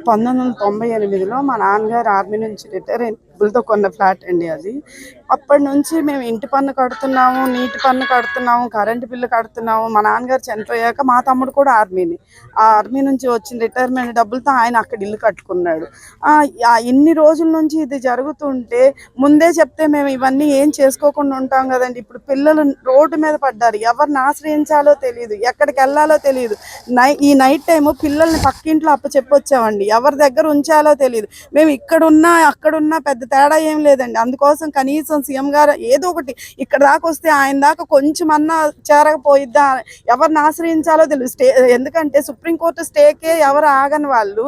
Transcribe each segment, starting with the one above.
పంతొమ్మిది వందల తొంభై ఎనిమిదిలో మా నాన్నగారు ఆర్మీ నుంచి రిటైర్ అయిన డబ్బులతో కొన్న ఫ్లాట్ అండి అది. అప్పటి నుంచి మేము ఇంటి పన్ను కడుతున్నాము నీటి పన్ను కడుతున్నాము కరెంటు బిల్లు కడుతున్నాము. మా నాన్నగారు చనిపోయాక మా తమ్ముడు కూడా ఆర్మీని. ఆ ఆర్మీ నుంచి వచ్చిన రిటైర్మెంట్ డబ్బులతో ఆయన అక్కడ ఇల్లు కట్టుకున్నాడు. ఆ, ఇన్ని రోజుల నుంచి ఇది జరుగుతుంటే ముందే చెప్తే మేము ఇవన్నీ ఏం చేసుకోకుండా ఉంటాం కదండి. ఇప్పుడు పిల్లలు రోడ్డు మీద పడ్డారు. ఎవరిని ఆశ్రయించాలో తెలియదు ఎక్కడికి వెళ్ళాలో తెలియదు నై ఈ నైట్ టైం పిల్లల్ని పక్కింట్లో అప్ప చెప్పొచ్చామండి ఎవరి దగ్గర ఉంచాలో తెలియదు మేము ఇక్కడున్నా అక్కడున్నా పెద్ద తేడా ఏం లేదండి. అందుకోసం కనీసం సీఎం గారు ఏదో ఒకటి ఇక్కడ దాకా వస్తే ఆయన దాకా కొంచెం అన్నా చేరకపోయిద్దా ఎవరిని ఆశ్రయించాలో తెలుసు స్టే ఎందుకంటే సుప్రీంకోర్టు స్టేకే ఎవరు ఆగని వాళ్ళు.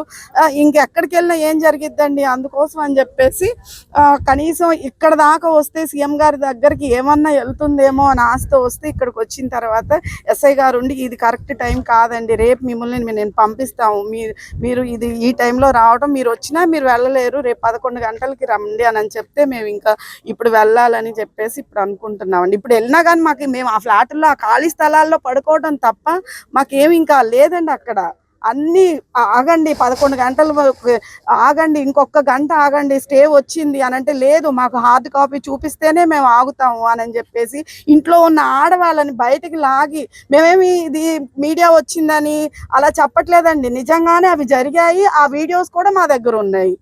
ఇంకెక్కడికి వెళ్ళినా ఏం జరిగిద్దండి? అందుకోసం అని చెప్పేసి కనీసం ఇక్కడ దాకా వస్తే సీఎం గారి దగ్గరికి ఏమన్నా వెళ్తుందేమో అని ఆశతో వస్తే ఇక్కడికి వచ్చిన తర్వాత ఎస్ఐ గారు ఉండి ఇది కరెక్ట్ టైం కాదండి. రేపు మిమ్మల్ని నేను పంపిస్తాము. మీరు మీరు ఇది ఈ టైంలో రావడం మీరు వచ్చినా మీరు వెళ్ళలేరు. రేపు పదకొండు గంటలకి రమ్మ అని అని చెప్తే మేము ఇంకా ఇప్పుడు వెళ్ళాలని చెప్పేసి ఇప్పుడు అనుకుంటున్నామండి. ఇప్పుడు వెళ్ళినా కానీ మాకు మేము ఆ ఫ్లాట్లో ఆ ఖాళీ స్థలాల్లో పడుకోవడం తప్ప మాకేమి ఇంకా లేదండి అక్కడ. అన్నీ ఆగండి పదకొండు గంటల వరకు ఆగండి ఇంకొక గంట ఆగండి స్టే వచ్చింది అని అంటే లేదు మాకు హార్డ్ కాపీ చూపిస్తేనే మేము ఆగుతాము అని చెప్పేసి ఇంట్లో ఉన్న ఆడవాళ్ళని బయటికి లాగి మేమేమి ఇది మీడియా వచ్చిందని అలా చెప్పట్లేదండి. నిజంగానే అవి జరిగాయి ఆ వీడియోస్ కూడా మా దగ్గర ఉన్నాయి.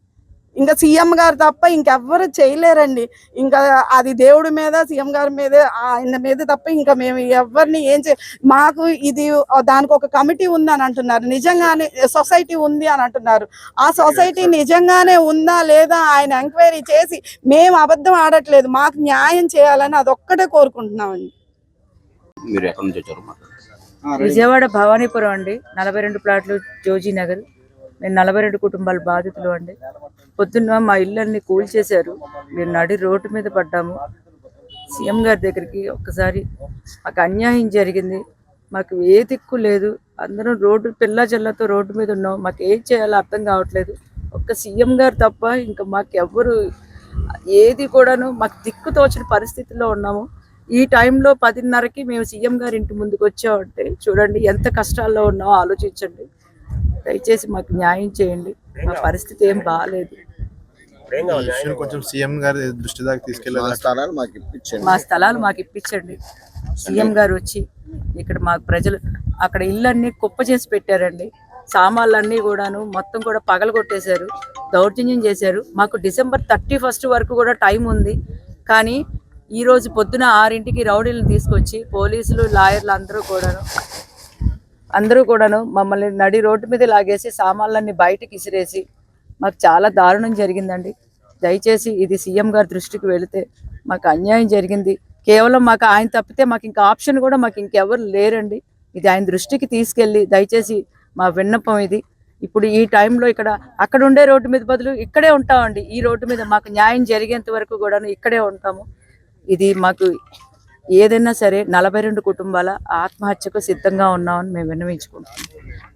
ఇంకా సీఎం గారు తప్ప ఇంకెవ్వరు చేయలేరండి. ఇంకా అది దేవుడి మీద సీఎం గారి మీద ఆయన మీద తప్ప ఇంకా మేము ఎవరిని ఏం చే మాకు ఇది దానికి ఒక కమిటీ ఉంది అని అంటున్నారు. నిజంగానే సొసైటీ ఉంది అని అంటున్నారు. ఆ సొసైటీ నిజంగానే ఉందా లేదా ఆయన ఎంక్వైరీ చేసి మేము అబద్ధం ఆడట్లేదు మాకు న్యాయం చేయాలని అదొక్కటే కోరుకుంటున్నామండి. మీరు ఎక్కడి నుంచి వచ్చారు మాట్లాడండి విజయవాడ భవానీపురం అండి. నలభై రెండు ప్లాట్లు జోజీ నగర్ మేము నలభై రెండు కుటుంబాల బాధితులు అండి. పొద్దున్న మా ఇళ్ళన్ని కూల్చేశారు. మేము నడి రోడ్డు మీద పడ్డాము. సీఎం గారి దగ్గరికి ఒక్కసారి మాకు అన్యాయం జరిగింది. మాకు ఏ దిక్కు లేదు. అందరం రోడ్డు పిల్ల చెల్లతో రోడ్డు మీద ఉన్నాం. మాకు ఏం చేయాలో అర్థం కావట్లేదు. ఒక్క సీఎం గారు తప్ప ఇంకా మాకు ఎవ్వరు ఏది కూడాను మాకు దిక్కు తోచిన పరిస్థితిలో ఉన్నాము. ఈ టైంలో పదిన్నరకి మేము సీఎం గారి ఇంటి ముందుకు వచ్చామంటే చూడండి ఎంత కష్టాల్లో ఉన్నామో ఆలోచించండి. దయచేసి మాకు న్యాయం చేయండి. మా పరిస్థితి ఏం బాగాలేదు కొంచెం సీఎం గారి దృష్టి దాకా తీసుకెళ్ళాలి. స్థలాలు మాకు ఇప్పించండి. మా స్థలాలు మాకు ఇప్పించండి. సీఎం గారు వచ్చి ఇక్కడ మాకు ప్రజలు అక్కడ ఇళ్ళన్నీ కుప్ప చేసి పెట్టారండి. సామాన్లన్నీ కూడాను మొత్తం కూడా పగలగొట్టేశారు. దౌర్జన్యం చేశారు. మాకు డిసెంబర్ థర్టీ ఫస్ట్ వరకు కూడా టైం ఉంది. కానీ ఈ రోజు పొద్దున ఆరింటికి రౌడీలను తీసుకొచ్చి పోలీసులు లాయర్లు అందరూ కూడాను అందరూ కూడాను మమ్మల్ని నడి రోడ్డు మీద లాగేసి సామాన్లన్నీ బయటకి ఇసిరేసి మాకు చాలా దారుణం జరిగిందండి. దయచేసి ఇది సీఎం గారి దృష్టికి వెళితే మాకు అన్యాయం జరిగింది. కేవలం మాకు ఆయన తప్పితే మాకు ఇంకా ఆప్షన్ కూడా మాకు ఇంకెవరు లేరండి. ఇది ఆయన దృష్టికి తీసుకెళ్ళి దయచేసి మా విన్నపం ఇది. ఇప్పుడు ఈ టైంలో ఇక్కడ అక్కడ ఉండే రోడ్డు మీద బదులు ఇక్కడే ఉంటామండి. ఈ రోడ్డు మీద మాకు న్యాయం జరిగేంత వరకు కూడా ఇక్కడే ఉంటాము. ఇది మాకు ఏదైనా సరే నలభై రెండు కుటుంబాల ఆత్మహత్యకు సిద్ధంగా ఉన్నామని మేము విన్నవించుకుంటున్నాం.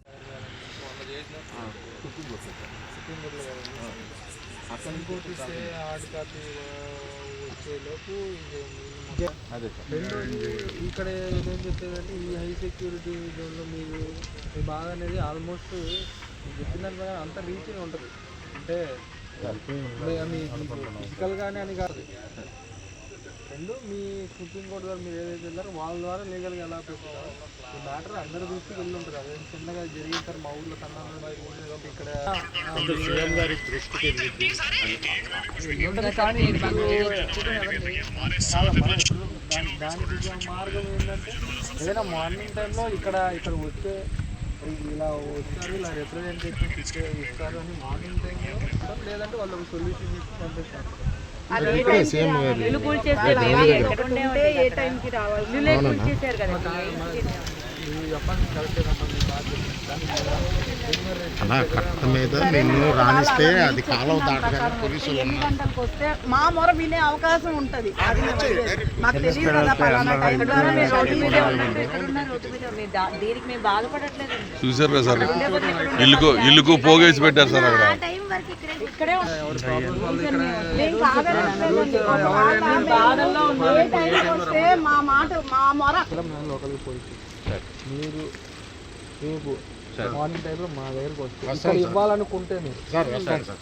ఇక్కడ ఏం చెప్పేదంటే ఈ హై సెక్యూరిటీ జోన్లో మీరు మీ బాగా అనేది ఆల్మోస్ట్ చెప్పినట్టు కదా అంత రీచ్ ఉంటుంది. అంటే ఫిజికల్గానే అని కాదు. రెండు మీ సుప్రీంకోర్టు ద్వారా మీరు ఏదైతే వెళ్ళారో వాళ్ళ ద్వారా లీగల్గా ఎలా పెట్టుకుంటారో ఈ మ్యాటర్ అందరూ దృష్టికి వెళ్ళి ఉంటుంది. అదే చిన్నగా జరిగింది సార్ మా ఊళ్ళో కన్నా ఇక్కడ సీఎం గారి దృష్టికి ఉంటుంది. కానీ దానికి మార్గం ఏంటంటే ఏదైనా మార్నింగ్ టైంలో ఇక్కడ ఇక్కడ వచ్చే ఇలా వచ్చారు ఇలా రిప్రజెంటేషన్ ఇచ్చే ఇస్తారు అని మార్నింగ్ టైంలో. లేదంటే వాళ్ళు ఒక సొల్యూషన్ ఇచ్చి అలా కట్ట మీద నిన్ను రాణిస్తే అది కాలువ దాటగానే పోలీసులు ఎన్ని గంటలకు వస్తే మా మొర వినే అవకాశం ఉంటది. అది మేము అడిగేది. మాకు తెలియదు కదా పలానా టైం ద్వారా మేము రోడ్డు మీదే ఉన్నాం. దీనికి మేము బాధపడట్లేదు చూసారు కదా సార్ ఇల్లుకు ఇల్లుకు పోగేసి పెట్టారు సార్ అక్కడ. టైంకి వస్తే మా మాట మా మొర. మీరు మీకు మార్నింగ్ టైంలో మా దగ్గరకు వస్తే. ఇక్కడ ఇవ్వాలనుకుంటే మీరు సార్ వస్తాను సార్.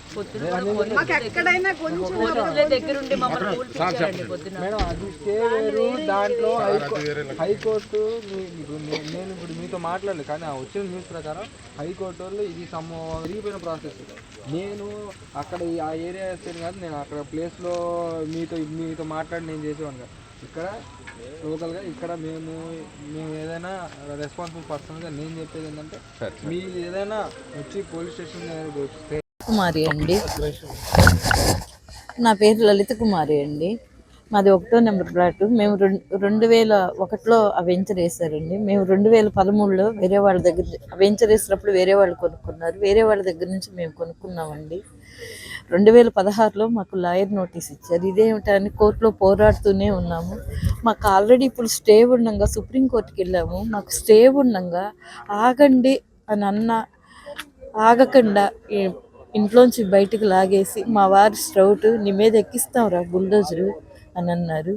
మాకు ఎక్కడైనా కొంచెం పొద్దున్నే దగ్గరుండి మమ్మల్ని కూల్పించారండి పొద్దున మేడం అది స్టే వేరు దాంట్లో హైకో-. హైకోర్టు మీ- నే- నేను ఇప్పుడు మీతో మాట్లాడలేదు కానీ ఆ వచ్చిన న్యూస్ ప్రకారం హైకోర్టు వాళ్ళు ఇది సమ్ విరిగిపోయిన ప్రాసెస్. నేను అక్కడ ఈ- ఆ ఏరియా వేస్తాను కాదు నేను అక్కడ ప్లేస్లో మీతో మీతో మాట్లాడి నేను చేసేవాను కాదు. ఇక్కడ లోకల్గా ఇక్కడ మేము మేము ఏదైనా రెస్పాన్సిబుల్ పర్సన్గా నేను చెప్పేది ఏంటంటే మీరు ఏదైనా వచ్చి పోలీస్ స్టేషన్ దగ్గరికి వస్తే కుమారి అండి. నా పేరు లలిత కుమారి అండి. మాది ఒకటో నెంబర్ ఫ్లాట్ మేము రెండు రెండు వేల ఒకటిలో ఆ వెంచర్ వేసారండి మేము రెండు వేల పదమూడులో వేరే వాళ్ళ దగ్గర వెంచర్ వేసినప్పుడు వేరే వాళ్ళు కొనుక్కున్నారు. వేరే వాళ్ళ దగ్గర నుంచి మేము కొనుక్కున్నామండి. రెండు వేల పదహారులో మాకు లాయర్ నోటీస్ ఇచ్చారు. ఇదేమిటని కోర్టులో పోరాడుతూనే ఉన్నాము. మాకు ఆల్రెడీ ఇప్పుడు స్టే ఉండగా సుప్రీంకోర్టుకి వెళ్ళాము. మాకు స్టే ఉండగా ఆగండి అని అన్న ఆగకుండా ఇంట్లోంచి బయటికి లాగేసి మా వారి స్ట్రౌట్ నీ మీద ఎక్కిస్తాం రా బుల్డోజరు అని అన్నారు.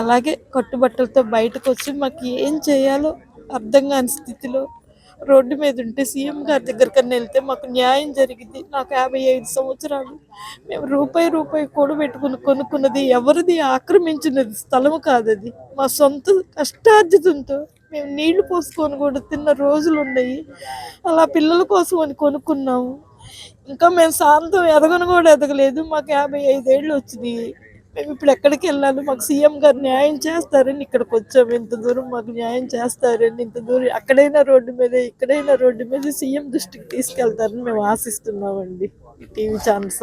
అలాగే కట్టుబట్టలతో బయటకు వచ్చి మాకు ఏం చేయాలో అర్థం కాని స్థితిలో రోడ్డు మీద ఉంటే సీఎం గారి దగ్గరికన్నా వెళ్తే మాకు న్యాయం జరిగింది. నాకు యాభై ఐదు సంవత్సరాలు. మేము రూపాయి రూపాయి కూడబెట్టుకుని కొనుక్కున్నది ఎవరిది? ఆక్రమించినది స్థలము కాదది. మా సొంత కష్టార్జితంతో మేము నీళ్ళు పోసుకొని కూడా తిన్న రోజులు ఉన్నాయి. అలా పిల్లల కోసం అని కొనుక్కున్నాము. ఇంకా మేము శాంతం ఎదగను కూడా ఎదగలేదు. మాకు యాభై ఐదేళ్ళు వచ్చినాయి. మేము ఇప్పుడు ఎక్కడికి వెళ్ళాలి? మాకు సీఎం గారు న్యాయం చేస్తారని ఇక్కడికి వచ్చాము ఇంత దూరం మాకు న్యాయం చేస్తారని ఇంత దూరం అక్కడైనా రోడ్డు మీద ఇక్కడైనా రోడ్డు మీద సీఎం దృష్టికి తీసుకెళ్తారని మేము ఆశిస్తున్నామండి. టీవీ ఛానల్స్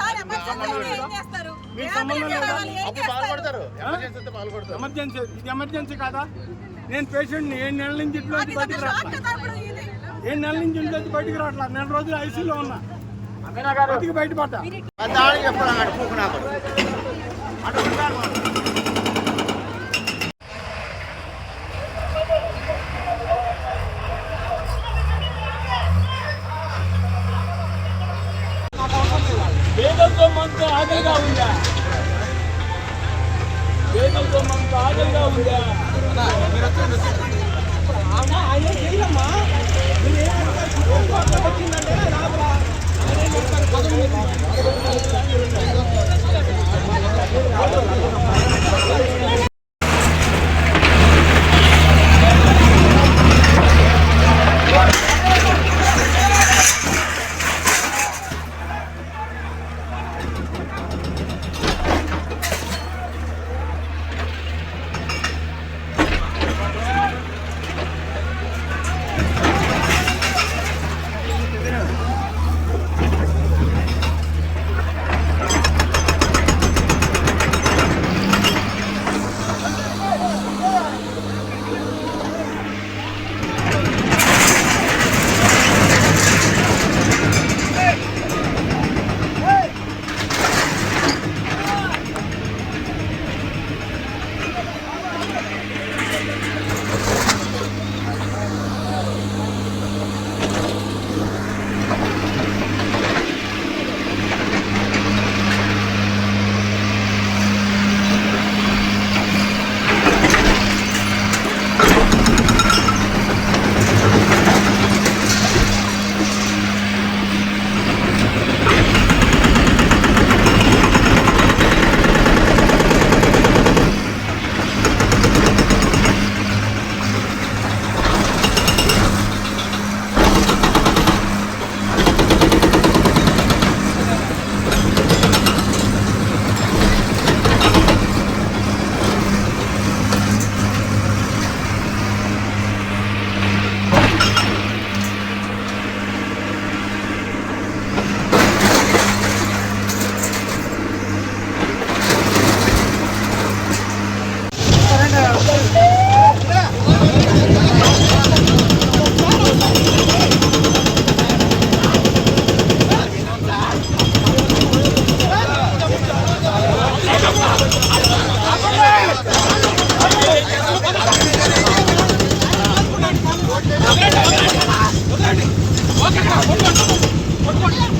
సార్ ఎమర్జెన్సీ ఏం చేస్తారు? సంబంధం లేదా? ఎమర్జెన్సీ ఇది ఎమర్జెన్సీ కాదా? నేను పేషెంట్ని ఏడు నెలల నుంచి ఇంట్లోంచి బయటికి రావట్లా. ఏడు నెలల నుంచి ఇంట్లోంచి బయటికి రావట్లా నెల రోజులు ఐసీలో ఉన్నా. బయటపడ్డా. వేగంతో ఆకలిగా ఉందా వేగంతో మనతో ఆకలిగా ఉందా? ఆయన చెయ్యమ్మా. వచ్చిందంటే రాబరా. ఆయన కొట్టుకోండి కొట్టుకోండి